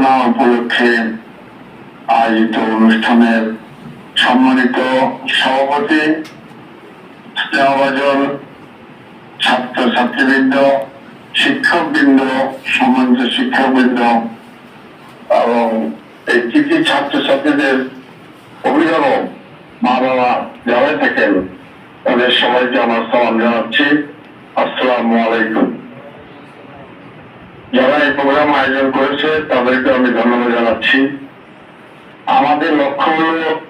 সূচনা উপলক্ষে আয়োজিত অনুষ্ঠানের সম্মানিত সভাপতি, স্নেহভাজন ছাত্র ছাত্রীবৃন্দ শিক্ষকবৃন্দ, সম্মানিত শিক্ষকবৃন্দ এবং এই কৃতি ছাত্রছাত্রীদের অভিভাবক মা বাবা যারা থাকেন, তাদের সবাইকে আমার সালাম জানাচ্ছি। আসসালামু আলাইকুম। এই প্রোগ্রাম আয়োজন করেছে, তাদেরকে আমি ধন্যবাদ জানাচ্ছি। আমাদের লক্ষ্য হলো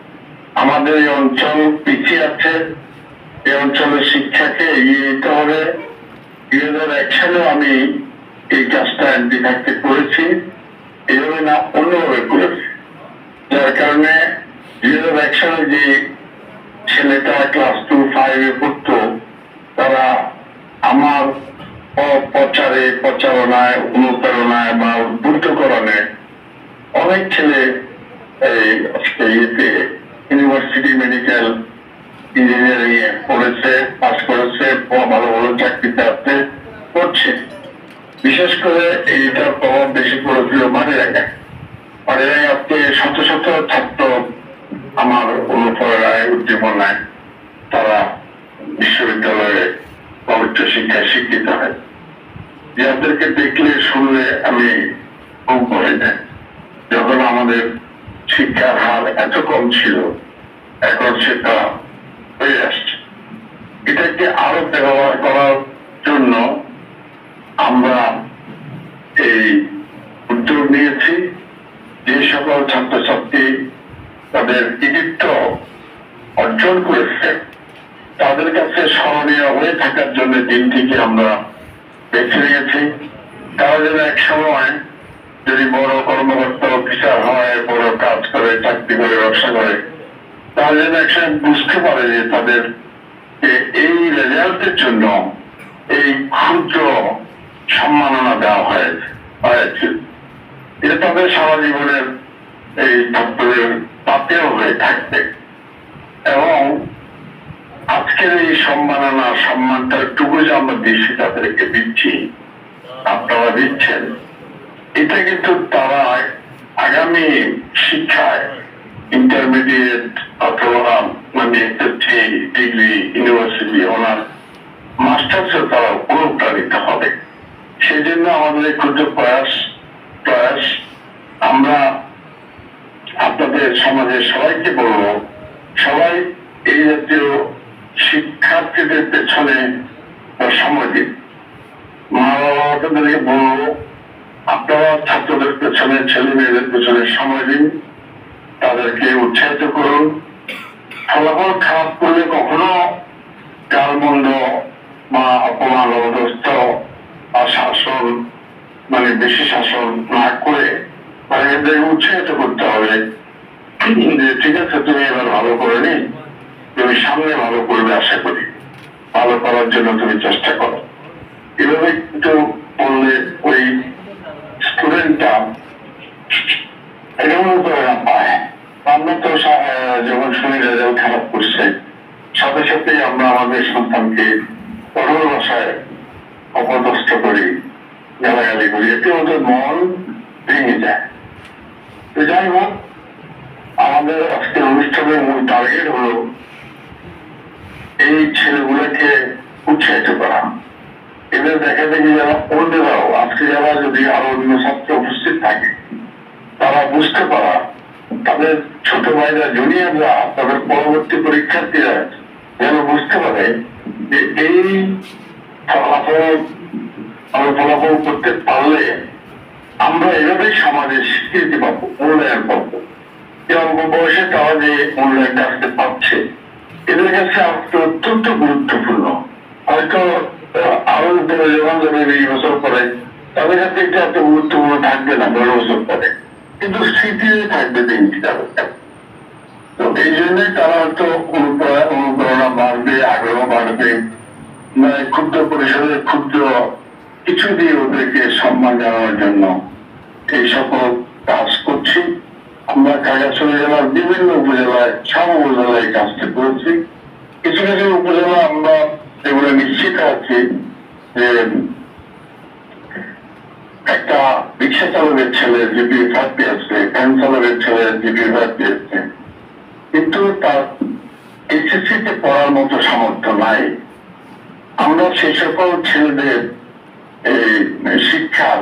আমাদের এই অঞ্চল পিছিয়ে আছে। এই অঞ্চলের শিক্ষাকে এগিয়ে নিতে হবে। দুই হাজার এক সালেও আমি এই কাজটা এমপি থাকতে করেছি। এভাবে না, অন্যভাবে করেছি। যার কারণে দুই হাজার এক সালে যে ছেলেটা ক্লাস টু ফাইভে পড়তো তারা আমার প- প্রচারে প্রচারণায় অনুপ্রেরণায় বা উদ্বুদ্ধকরণে অনেক ছেলে এই ইয়েতে ইউনিভার্সিটি মেডিকেল ইঞ্জিনিয়ারিং এ পড়েছে পাস করেছে ভালো ভালো চাকরিতে আছে, করছে। বিশেষ করে এইটার প্রভাব বেশি পড়েছিল মানিরাঙ্গায় মানিরাঙ্গায় আজকে শত শত ছাত্র আমার অনুপ্রেরণায়, উদ্দীপনায় তারা বিশ্ববিদ্যালয়ে উচ্চ শিক্ষায় শিক্ষিত হয়। যাদেরকে দেখলে শুনলে আমি খুব ভয় যায় যখন আমাদের শিক্ষার হার এত কম ছিল, এখন সেটা হয়ে আসছে। এটাকে আরও ব্যবহার করার জন্য আমরা এই উদ্যোগ নিয়েছি। যে সকল ছাত্রছাত্রী তাদের কৃতিত্ব অর্জন করেছে, তাদের কাছে স্মরণীয় হয়ে থাকার জন্য দিনটিকে আমরা বেছে নিয়েছি। তারা যেন এক সময় যদি বড় কর্মকর্তা অফিসার হয়, বড় কাজ করে, চাকরি করে, ব্যবসা করে তারা যেন একসময় বুঝতে পারে যে তাদের এই রেজাল্টের জন্য এই ক্ষুদ্র সম্মাননা দেওয়া হয়েছে হয়েছে। এটা তাদের সারা জীবনের এই ছাত্রদের তাতেও হয়ে থাকবে। এবং আজকের এই সম্মাননা, সম্মানটা টুকু যে আমরা দিচ্ছি, তাদেরকে দিচ্ছি, আপনারা দিচ্ছেন। এটা কিন্তু তারা আগামী শিক্ষায় ইন্টারমিডিয়েট অথবা মানে ডিগ্রি ইউনিভার্সিটি অনার্স মাস্টার্সে তারা অনুপ্রাণিত হবে। সেই জন্য আমাদের ক্ষুদ্র প্রয়াস প্রয়াস, আমরা আপনাদের সমাজের সবাইকে বলব, সবাই এই জাতীয় শিক্ষার্থীদের পেছনে সময় দিন। মা বাবাদেরকে বলব আপনারা ছাত্রদের পেছনে ছেলে মেয়েদের পেছনে সময় দিন। তাদেরকে উৎসাহিত করুন। ফলাফল খারাপ করলে কখনো গালমন্দ বা অপমান অবদস্ত বা শাসন মানে বেশি শাসন না করে তাদেরকে উৎসাহিত করতে হবে। ঠিক আছে, তুমি এবার ভালো করে নি তুমি সামনে ভালো করবে, আশা করি। ভালো করার জন্য তুমি চেষ্টা করো। এভাবে কিন্তু বললে ওই স্টুডেন্টটা এরকম না পায়। আমরা তো যখন শুনি রেজাল্ট খারাপ করছে, সাথে সাথে আমরা আমাদের সন্তানকে কঠোর ভাষায় অপদস্থ করি, গালাগালি করি। এতে ওদের মন ভেঙে যায়। তো যাই হোক, আমাদের আজকের অনুষ্ঠানের মূল টার্গেট হলো এই ছেলেগুলোকে উৎসাহিত করা। এদের দেখা দেখি যারা অন্যরাও আজকে যারা যদি আরও অন্য ছাত্র উপস্থিত থাকে, তারা বুঝতে পারা তাদের ছোট ভাইরা জুনিয়ররা তাদের পরবর্তী পরীক্ষার্থীরা যেন বুঝতে পারে যে এই ফলাফল আমরা ফলাফল করতে পারলে আমরা এভাবেই সমাজে স্বীকৃতি পাবো, মূল্যায়ন পাবো। অল্প বয়সে তারা যে মূল্যায়নটা আসতে পারছে এদের কাছে আসতে অত্যন্ত গুরুত্বপূর্ণ। হয়তো আরও উপরে যখন যাবে বিশ বছর পরে তাদের কাছে এটা এত গুরুত্বপূর্ণ থাকবে না দশ বছর পরে। কিন্তু স্মৃতিতে থাকবে দিনটি তাদের তো এই জন্যই তারা হয়তো অনুপ্রেরণা বাড়বে, আগ্রহ বাড়বে মানে ক্ষুদ্র পরিসরে ক্ষুদ্র কিছু দিয়ে ওদেরকে সম্মান জানানোর জন্য এই সকল কাজ করছি। আমরা খাগড়াছড়ি জেলার বিভিন্ন উপজেলায়, সব উপজেলায় এই কাজটি করেছি। কিছু কিছু উপজেলা আমরা এগুলো নিশ্চিত আছি যে, একটা রিক্সা চালকের ছেলে, জিপি ফাইভ পেয়েছে ভ্যান চালকের ছেলে, জিপি ফাইভ পেয়েছে কিন্তু তার এইচএসসি তে পড়ার মতো সামর্থ্য নাই। আমরা সেই সকল ছেলেদের শিক্ষার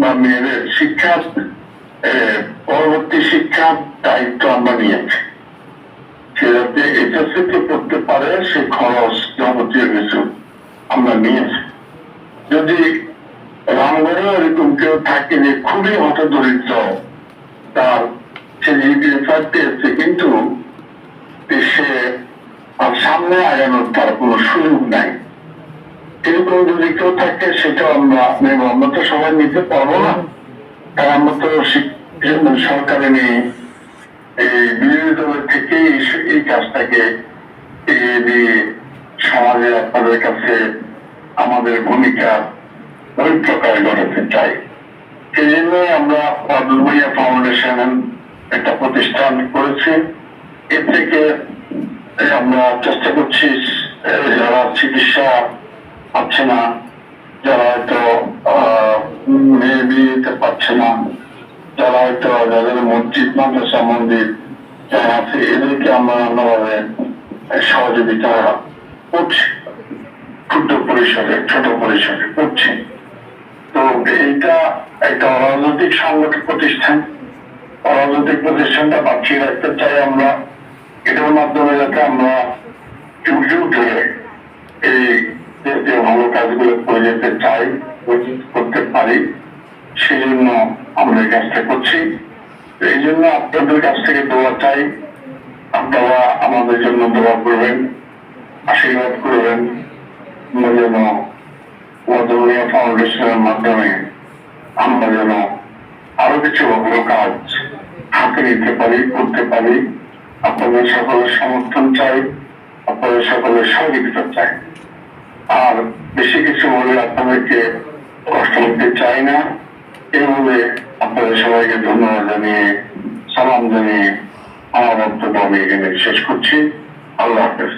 বা মেয়েদের শিক্ষার পরবর্তী শিক্ষার দায়িত্ব আমরা নিয়েছি। সে যাতে এইচএসসি পড়তে পারে, সে খরচ যাবতীয় কিছু আমরা নিয়েছি। যদি রামগড়ে এরকম কেউ থাকে যে খুবই হতদরিদ্র, তার সে জিপিএ পেয়েছে কিন্তু সে আর সামনে আগানোর তার কোনো সুযোগ নাই। এরকম যদি কেউ থাকে সেটা আমরা আমরা তো সবাই নিতে পারব না। তাই আমরা তো সরকারে নেই বিরোধী দলের থেকে এই- কাজটাকে এগিয়ে দিয়ে সমাজে আপনাদের কাছে আমাদের ভূমিকা ওই প্রকার গড়াতে চাই। সেই জন্য আমরা আব্দুল ভাইয়া ফাউন্ডেশন একটা প্রতিষ্ঠান করেছি। এর থেকে আমরা চেষ্টা করছি যারা চিকিৎসা পাচ্ছে না, যারা হয়তো মেয়ে বিয়ে দিতে পারছে না যারা হয়তো যাদের মসজিদ মাদ্রাসা মন্দির আছে, এদেরকে আমরা অন্যভাবে সহযোগিতা করছি। ক্ষুদ্র পরিসরে, ছোট পরিসরে করছি। তো এইটা একটা অরাজনৈতিক সংগঠন প্রতিষ্ঠান। অরাজনৈতিক প্রতিষ্ঠানটা বাঁচিয়ে রাখতে চাই আমরা। এটার মাধ্যমে যাতে আমরা যুগ যুগ ধরে এই ভালো কাজগুলো করে যেতে চাই, করতে পারি। সেই জন্য এই কাজটা করছি। এই জন্য আপনাদের কাছ থেকে দোয়া চাই। আপনারা আমাদের জন্য দোয়া করবেন, আশীর্বাদ করবেন। যেন মধুমিয়া ফাউন্ডেশনের মাধ্যমে আমরা যেন আরও কিছু ভালো কাজ হাতে নিতে পারি, করতে পারি। আপনাদের সকলের সমর্থন চাই, আপনাদের সকলের সহযোগিতা চাই। আর বেশি কিছু বলে আপনাদেরকে কষ্ট দিতে চাই না। এই বলে আপনাদের সবাইকে ধন্যবাদ জানিয়ে, সালাম জানিয়ে আমার বক্তব্য আমি এখানে শেষ করছি। আল্লাহ হাফেজ।